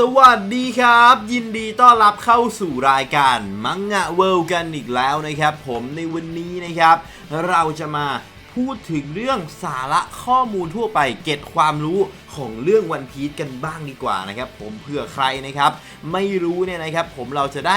สวัสดีครับ ยินดีต้อนรับเข้าสู่รายการมังงะเวิลด์กันอีกแล้วนะครับ ผมในวันนี้นะครับ เราจะมาพูดถึงเรื่องสาระข้อมูลทั่วไปเก็ตความรู้ของเรื่องวันพีชกันบ้างดีกว่านะครับ ผมเผื่อใครนะครับ ไม่รู้เนี่ยนะครับ ผมเราจะได้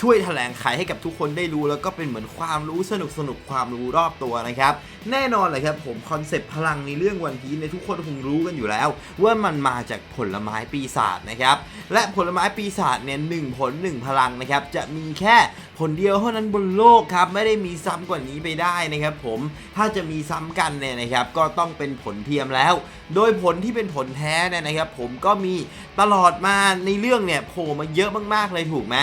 ช่วยแถลงไขให้กับทุกคนได้รู้ แล้วก็เป็นเหมือนความรู้สนุกสนุกความรู้รอบตัวนะครับ แน่นอนเลยครับผมคอนเซปต์พลังในเรื่องวันพีในทุกคนคงรู้กันอยู่แล้ว ว่ามันมาจากผลไม้ปีศาจนะครับ และผลไม้ปีศาจเนี่ยหนึ่งผลหนึ่งพลังนะครับ จะมีแค่ผลเดียวเท่านั้นบนโลกครับ ไม่ได้มีซ้ำกว่านี้ไปได้นะครับผมถ้าจะมีซ้ำกันเนี่ยนะครับ ก็ต้องเป็นผลเทียมแล้ว โดยผลที่เป็นผลแท้เนี่ยนะครับ ผมก็มีตลอดมาในเรื่องเนี่ยโผล่มาเยอะมากๆเลยถูกไหม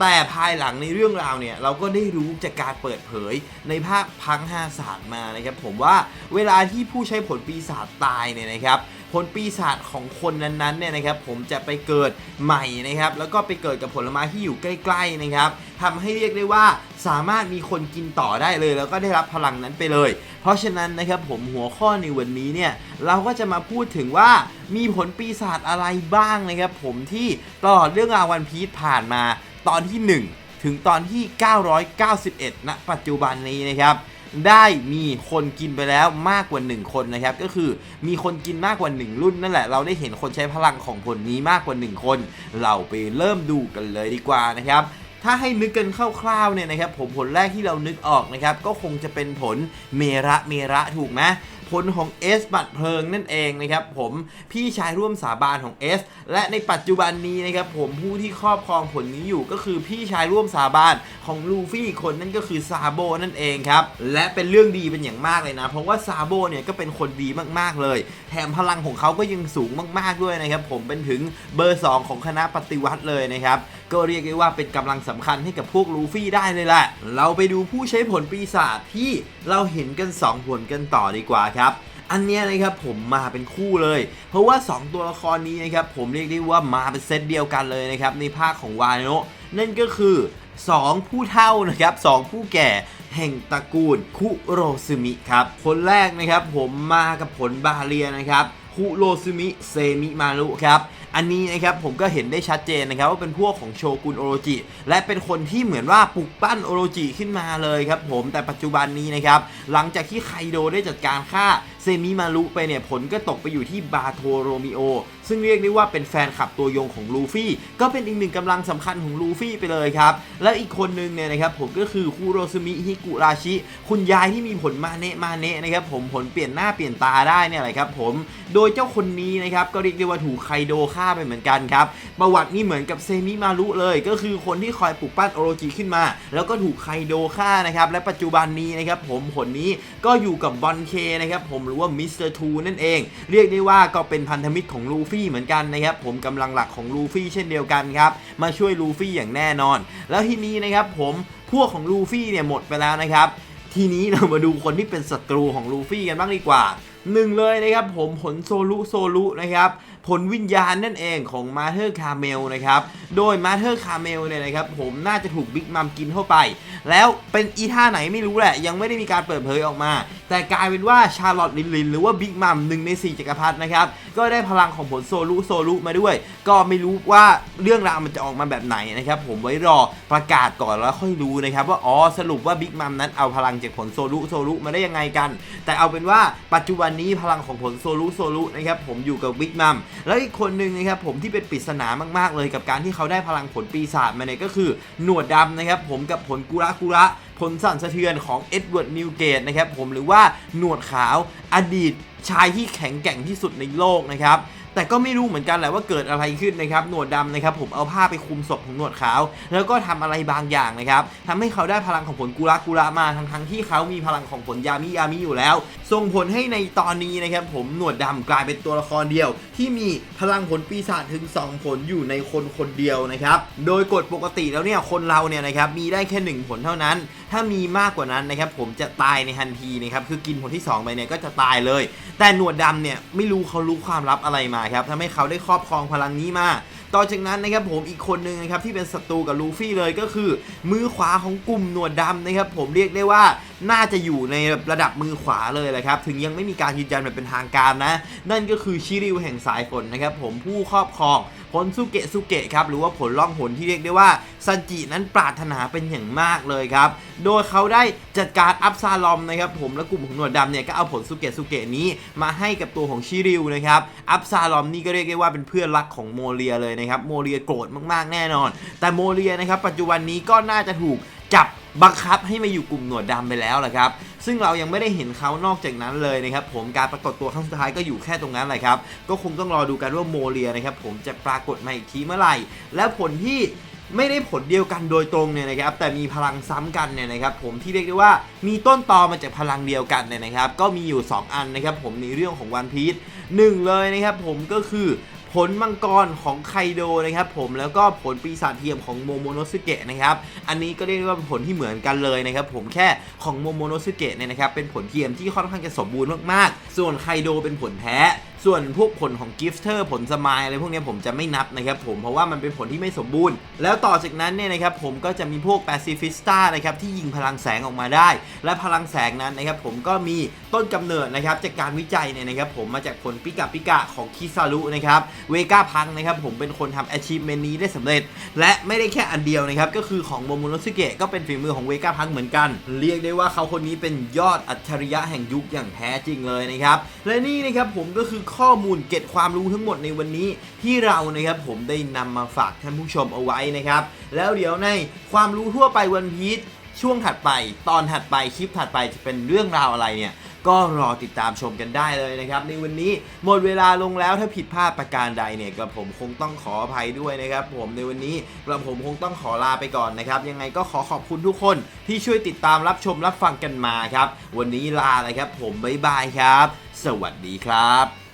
แต่ภายหลังในเรื่องราวเนี่ยเราก็ได้รู้จากการเปิดเผยในภาคพังห้าศาสตร์มานะครับผมว่าเวลาที่ผู้ใช้ผลปีศาจตายเนี่ยนะครับผลปีศาจของคนนั้นๆเนี่ยนะครับผมจะไปเกิดใหม่นะครับแล้วก็ไปเกิดกับผลไม้ที่อยู่ใกล้ๆนะครับทำให้เรียกได้ว่าสามารถมีคนกินต่อได้เลย แล้วก็ได้รับพลังนั้นไปเลย เพราะฉะนั้นนะครับผมหัวข้อในวันนี้เนี่ยเราก็จะมาพูดถึงว่ามีผลปีศาจอะไรบ้างนะครับผมที่ตลอดเรื่องราววันพีชผ่านมา ตอนที่ 1 ถึงตอนที่ 991 ณ ปัจจุบันนี้นะครับได้มีคนกินไปแล้วมากกว่า 1 คนนะครับ ก็คือมีคนกินมากกว่า 1 รุ่นนั่นแหละ เราได้เห็นคนใช้พลังของผลนี้มากกว่า 1 คน เราไปเริ่มดูกันเลยดีกว่านะครับ ถ้าให้นึกกันคร่าวๆเนี่ยนะครับ ผมผลแรกที่เรานึกออกนะครับ ก็คงจะเป็นผลเมระเมระถูกไหม ผลของเอสบัตรเพลิงนั่นเองนะครับผมพี่ชายร่วมสาบานของเอสและในปัจจุบันนี้นะครับผมผู้ที่ครอบครองผลนี้อยู่ก็คือพี่ชายร่วมสาบานของลูฟี่คนนั่นก็คือซาโบนั่นเองครับและเป็นเรื่องดีเป็นอย่างมากเลยนะ เพราะว่าซาโบเนี่ยก็เป็นคนดีมากๆเลย แถมพลังของเขาก็ยังสูงมาก ๆด้วยนะครับผมเป็นถึงเบอร์ 2 ของคณะปฏิวัติเลยนะครับก็เรียกได้ว่าเป็นกำลังสำคัญให้กับพวกลูฟี่ได้เลยแหละ เราไปดูผู้ใช้ผลปีศาจที่เราเห็นกัน 2 ผลกันต่อดีกว่าครับอันนี้นะครับผมมาเป็นคู่เลย เพราะว่า 2 ตัวละครนี้นะครับผมเรียกได้ว่ามาเป็นเซตเดียวกันเลยนะครับในภาคของวาโนะนั่นก็คือ 2 ผู้เฒ่านะครับ2ผู้แก่แห่งตระกูลคุโรซึมิครับคนแรกนะครับผมมากับผลบาเรียนะครับคุโรซุมิเซมิมารุครับอันนี้นะครับผมก็เห็นได้ชัดเจนนะครับว่าเป็นพวกของโชกุนโอโรจิ และเป็นคนที่เหมือนว่าปลุกปั้นโอโรจิขึ้นมาเลยครับผมแต่ปัจจุบันนี้นะครับหลังจากที่ไคโดได้จัดการฆ่าเซมิมารุไปเนี่ยผลก็ตกไปอยู่ที่บาโทโรมิโอ ซึ่งเรียกได้ว่าเป็นแฟนคลับตัวยงของลูฟี่ ก็เป็นอีกหนึ่งกำลังสำคัญของลูฟี่ไปเลยครับ และอีกคนนึงเนี่ยนะครับผมก็คือคูโรซึมิฮิกุราชิ คุณยายที่มีผลมาเนะมาเนะนะครับผมผลเปลี่ยนหน้าเปลี่ยนตาได้เนี่ยแหละครับผมโดยเจ้าคนนี้นะครับก็เรียกได้ว่าถูกไคโดฆ่าไปเหมือนกันครับประวัตินี่เหมือนกับเซมิมารุเลย ก็คือคนที่คอยปลุกปั้นโอโรจิขึ้นมา แล้วก็ถูกไคโดฆ่านะครับและปัจจุบันนี้นะครับผมผลนี้ก็อยู่กับบอนเคนะครับผมหรือว่ามิสเตอร์ทูนั่นเอง เรียกได้ว่าก็เป็นพันธมิตรของลูฟี่เหมือนกันนะครับผมกำลังหลักของลูฟี่เช่นเดียวกันครับมาช่วยลูฟี่อย่างแน่นอน แล้วทีนี้นะครับผมพวกของลูฟี่เนี่ยหมดไปแล้วนะครับทีนี้เรามาดูคนที่เป็นศัตรูของลูฟี่กันบ้างดีกว่า หนึ่งเลยนะครับผมผลโซลุโซลุนะครับผลวิญญาณนั่นเองของมาเธอร์คาเมลนะครับโดยมาเธอร์คาเมลเนี่ยนะครับผมน่าจะถูกบิ๊กมัมกินเข้าไป แล้วเป็นอีท่าไหนไม่รู้แหละ ยังไม่ได้มีการเปิดเผยออกมา แต่กลายเป็นว่าชาร์ลอตลินลินหรือว่าบิ๊กมัมหนึ่งใน 4จักรพรรดินะครับก็ได้พลังของผลโซลุโซลุมาด้วย ก็ไม่รู้ว่าเรื่องราวมันจะออกมาแบบไหนนะครับผมไว้รอประกาศก่อนแล้วค่อยรู้นะครับว่าอ๋อสรุปว่าบิ๊กมัมนั้นเอาพลังจากผลโซลุโซลุมาได้ยังไงกัน แต่เอาเป็นว่าปัจจุบันนี้พลังของผลโซลุโซลุนะครับผมอยู่กับวิกมัมแล้วอีกคนหนึ่งนะครับผมที่เป็นปริศนามากๆเลยกับการที่เขาได้พลังผลปีศาจมาเนี่ยก็คือหนวดดำนะครับผมกับผลกุระกุระผลสั่นสะเทือนของเอ็ดเวิร์ดนิวเกตนะครับผมหรือว่าหนวดขาวอดีตชายที่แข็งแกร่งที่สุดในโลกนะครับ แต่ก็ไม่รู้เหมือนกันแหละว่าเกิดอะไรขึ้นนะครับหนวดดำนะครับผมเอาผ้าไปคลุมศพของหนวดขาว แล้วก็ทำอะไรบางอย่างนะครับทำให้เขาได้พลังของผลกุระกุระมาทั้งทั้งที่เขามีพลังของผลยามิยามิอยู่แล้ว ส่งผลให้ในตอนนี้นะครับผมหนวดดำกลายเป็นตัวละครเดียว ที่มีพลังผลปีศาจถึง 2 ผลอยู่ในคนคนเดียวนะครับโดยกฎปกติแล้วเนี่ยคนเราเนี่ยนะครับมีได้แค่ 1 ผลเท่านั้นถ้ามีมากกว่านั้นนะครับผมจะตายในทันทีนะครับคือกินผลที่ 2 ไปเนี่ยก็จะตายเลย แต่หนวดดำเนี่ยไม่รู้เขารู้ความลับอะไรมาครับทำให้เขาได้ครอบครองพลังนี้มาต่อจากนั้นนะครับผมอีกคนหนึ่งนะครับที่เป็นศัตรูกับลูฟี่เลยก็คือ มือขวาของกลุ่มหนวดดำนะครับผมเรียกได้ว่า น่าจะอยู่ในระดับมือขวาเลยแหละครับ ถึงยังไม่มีการยืนยันแบบเป็นทางการนะ นั่นก็คือชิริวแห่งสายฝนนะครับผมผู้ครอบครองผลสุเกะสุเกะครับหรือว่าผลล่องหนที่เรียกได้ว่าซันจินั้นปรารถนาเป็นอย่างมากเลยครับ โดยเขาได้จัดการอัพซาลอมนะครับผมและกลุ่มของหนวดดำเนี่ยก็เอาผลสุเกะสุเกะนี้มาให้กับตัวของชิริวนะครับอัพซาลอมนี่ก็เรียกได้ว่าเป็นเพื่อนรักของโมเรียเลยนะครับโมเรียโกรธมากๆแน่นอน แต่โมเรียนะครับปัจจุบันนี้ก็น่าจะถูกจับ บังคับให้มาอยู่กลุ่มหนวดดำไปแล้วแหละครับ ซึ่งเรายังไม่ได้เห็นเขานอกจากนั้นเลยนะครับผมการปรากฏตัวครั้งสุดท้ายก็อยู่แค่ตรงนั้นแหละครับ ก็คงต้องรอดูกันว่าโมเรียนะครับผมจะปรากฏมาอีกทีเมื่อไหร่ และผลที่ไม่ได้ผลเดียวกันโดยตรงเนี่ยนะครับ แต่มีพลังซ้ำกันเนี่ยนะครับ ผมที่เรียกได้ว่ามีต้นตอมาจากพลังเดียวกันเนี่ยนะครับ ก็มีอยู่ 2 อันนะครับ ผมในเรื่องของวันพีชหนึ่งเลยนะครับ ผมก็คือ ผลมังกรของไคโดนะครับผมแล้วก็ผลปีศาจเทียมของโมโมโนสึเกะนะครับอันนี้ก็เรียกว่าผลที่เหมือนกันเลยนะครับผมแค่ของโมโมโนสึเกะเนี่ยนะครับเป็นผลเทียมที่ค่อนข้างจะสมบูรณ์มากๆ ส่วนไคโดเป็นผลแพ้ ส่วนพวกผลของกิฟเตอร์ผลสมายอะไรพวกนี้ผมจะไม่นับนะครับผมเพราะว่ามันเป็นผลที่ไม่สมบูรณ์ แล้วต่อจากนั้นเนี่ยนะครับผมก็จะมีพวกแปซิฟิสตานะครับที่ยิงพลังแสงออกมาได้ และพลังแสงนั้นนะครับผมก็มีต้นกำเนิดนะครับจากการวิจัยเนี่ยนะครับผมมาจากผลปิกาปิกะของคิซารุนะครับเวก้าพังนะครับผมเป็นคนทำ achievement นี้ได้สำเร็จ และไม่ได้แค่อันเดียวนะครับก็คือของโมโมโนสึเกะก็เป็นฝีมือของเวก้าพังเหมือนกัน เรียกได้ว่าเขาคนนี้เป็นยอดอัจฉริยะแห่งยุคอย่างแท้จริงเลยนะครับและนี่นะครับผมก็คือข้อมูลเกร็ดความรู้ทั้งหมดในวันนี้ ที่เรานะครับผมได้นำมาฝากท่านผู้ชมเอาไว้นะครับ แล้วเดี๋ยวในความรู้ทั่วไปวันพีชช่วงถัดไป ตอนถัดไปคลิปถัดไปจะเป็นเรื่องราวอะไรเนี่ยก็รอติดตามชมกันได้เลยนะครับ ในวันนี้หมดเวลาลงแล้วถ้าผิดพลาดประการใดเนี่ยกระผมคงต้องขออภัยด้วยนะครับ ผมในวันนี้กระผมคงต้องขอลาไปก่อนนะครับ ยังไงก็ขอขอบคุณทุกคนที่ช่วยติดตามรับชมรับฟังกันมาครับ วันนี้ลาเลยครับ ผมบ๊ายบายครับ สวัสดีครับ